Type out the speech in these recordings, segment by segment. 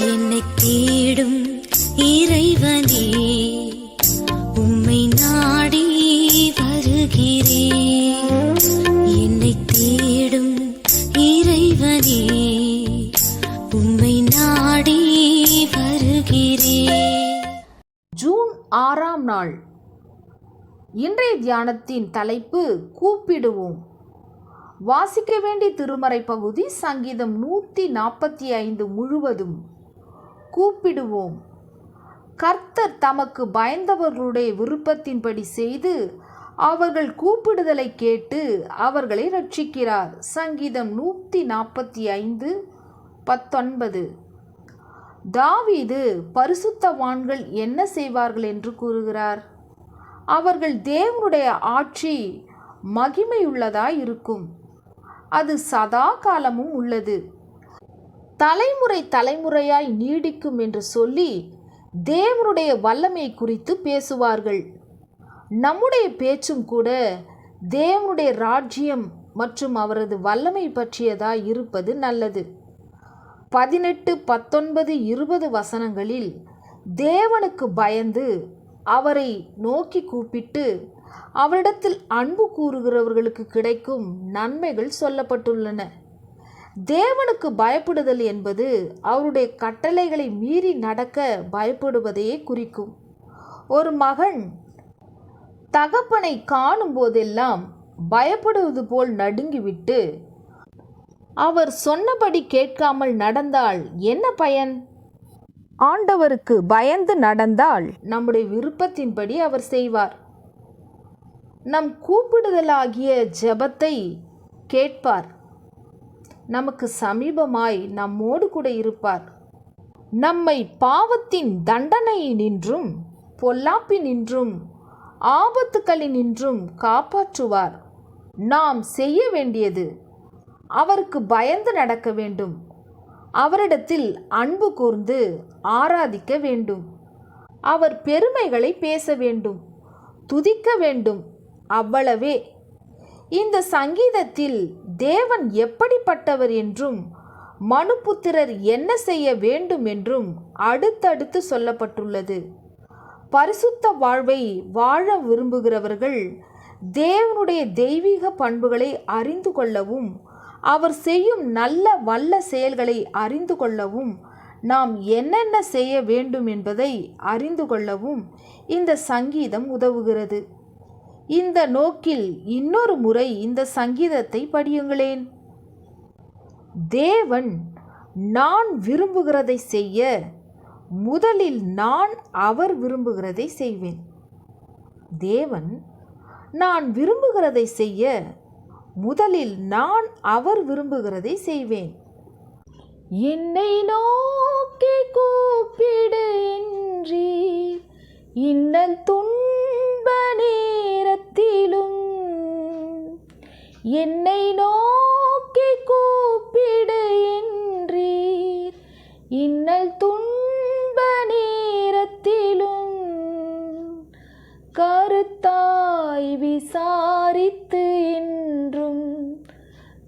என்னை தேடும் இறைவனே உம்மை நாடி வருகிறேன் என்னை தேடும் இறைவனே உம்மை நாடி வருகிறேன் ஜூன் ஆறாம் நாள். இன்றைய தியானத்தின் தலைப்பு கூப்பிடுவோம். வாசிக்க வேண்டிய திருமறை பகுதி சங்கீதம் நூற்றி நாற்பத்தி ஐந்து முழுவதும். கூப்பிடுவோம். கர்த்தர் தமக்கு பயந்தவர்களுடைய விருப்பத்தின்படி செய்து அவர்கள் கூப்பிடுதலை கேட்டு அவர்களை ரட்சிக்கிறார் சங்கீதம் நூற்றி நாற்பத்தி ஐந்து பத்தொன்பது. தாவீது பரிசுத்தவான்கள் என்ன செய்வார்கள் என்று கூறுகிறார்? அவர்கள் தேவனுடைய ஆட்சி மகிமையுள்ளதாய் இருக்கும் அது சதா காலமும் உள்ளது. தலைமுறை தலைமுறையாய் நீடிக்கும் என்று சொல்லி தேவனுடைய வல்லமை குறித்து பேசுவார்கள். நம்முடைய பேச்சும் கூட தேவனுடைய ராஜ்யம் மற்றும் அவரது வல்லமை பற்றியதாய் இருப்பது நல்லது. பதினெட்டு பத்தொன்பது இருபது வசனங்களில் தேவனுக்கு பயந்து அவரை நோக்கி கூப்பிட்டு அவரிடத்தில் அன்பு கூறுகிறவர்களுக்கு கிடைக்கும் நன்மைகள் சொல்லப்பட்டுள்ளன. தேவனுக்கு பயப்படுதல் என்பது அவருடைய கட்டளைகளை மீறி நடக்க பயப்படுவதையே குறிக்கும். ஒரு மகன் தகப்பனை காணும் போதெல்லாம் பயப்படுவது போல் நடுங்கிவிட்டு அவர் சொன்னபடி கேட்காமல் நடந்தால் என்ன பயன்? ஆண்டவருக்கு பயந்து நடந்தால் நம்முடைய விருப்பத்தின்படி அவர் செய்வார். நம் கூப்பிடுதலாகிய ஜெபத்தை கேட்பார். நமக்கு சமீபமாய் நம்மோடு கூட இருப்பார். நம்மை பாவத்தின் தண்டனையினின்றும் பொல்லாப்பினின்றும் ஆபத்துக்களினின்றும் காப்பாற்றுவார். நாம் செய்ய வேண்டியது அவருக்கு பயந்து நடக்க வேண்டும். அவரிடத்தில் அன்பு கூர்ந்து ஆராதிக்க வேண்டும். அவர் பெருமைகளை பேச வேண்டும் துதிக்க வேண்டும். அவ்வளவே. இந்த சங்கீதத்தில் தேவன் எப்படிப்பட்டவர் என்றும் மனுபுத்திரர் என்ன செய்ய வேண்டும் என்றும் அடுத்தடுத்து சொல்லப்பட்டுள்ளது. பரிசுத்த வாழ்வை வாழ விரும்புகிறவர்கள் தேவனுடைய தெய்வீக பண்புகளை அறிந்து கொள்ளவும் அவர் செய்யும் நல்ல வல்ல செயல்களை அறிந்து கொள்ளவும் நாம் என்னென்ன செய்ய வேண்டும் என்பதை அறிந்து கொள்ளவும் இந்த சங்கீதம் உதவுகிறது. இந்த நோக்கில் இன்னொரு முறை இந்த சங்கீதத்தை படியுங்களேன். தேவன் நான் விரும்புகிறதை செய்ய முதலில் நான் அவர் விரும்புகிறதை செய்வேன். தேவன் நான் விரும்புகிறதை செய்ய முதலில் நான் அவர் விரும்புகிறதை செய்வேன். என்னை நோக்கி கூப்பிடு என்றீர் இன்னல் துன்ப என்னை நோக்கி கூப்பிடு என்றீர். இன்னல் துன்ப நேரத்திலும் கருத்தாய் விசாரித்து என்றும்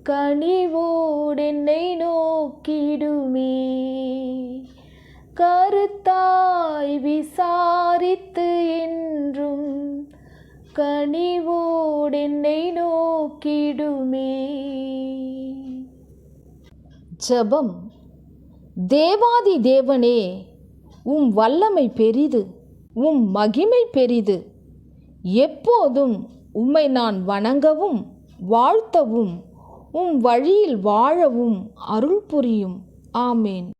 கனிவோடு என்னை நோக்கிடுமே. கருத்தாய் விசாரித்து கனிவோடென்னை நோக்கிடுமே. ஜபம். தேவாதி தேவனே உம் வல்லமை பெரிது உம் மகிமை பெரிது. எப்போதும் உம்மை நான் வணங்கவும் வாழ்த்தவும் உம் வழியில் வாழவும் அருள் புரியும். ஆமேன்.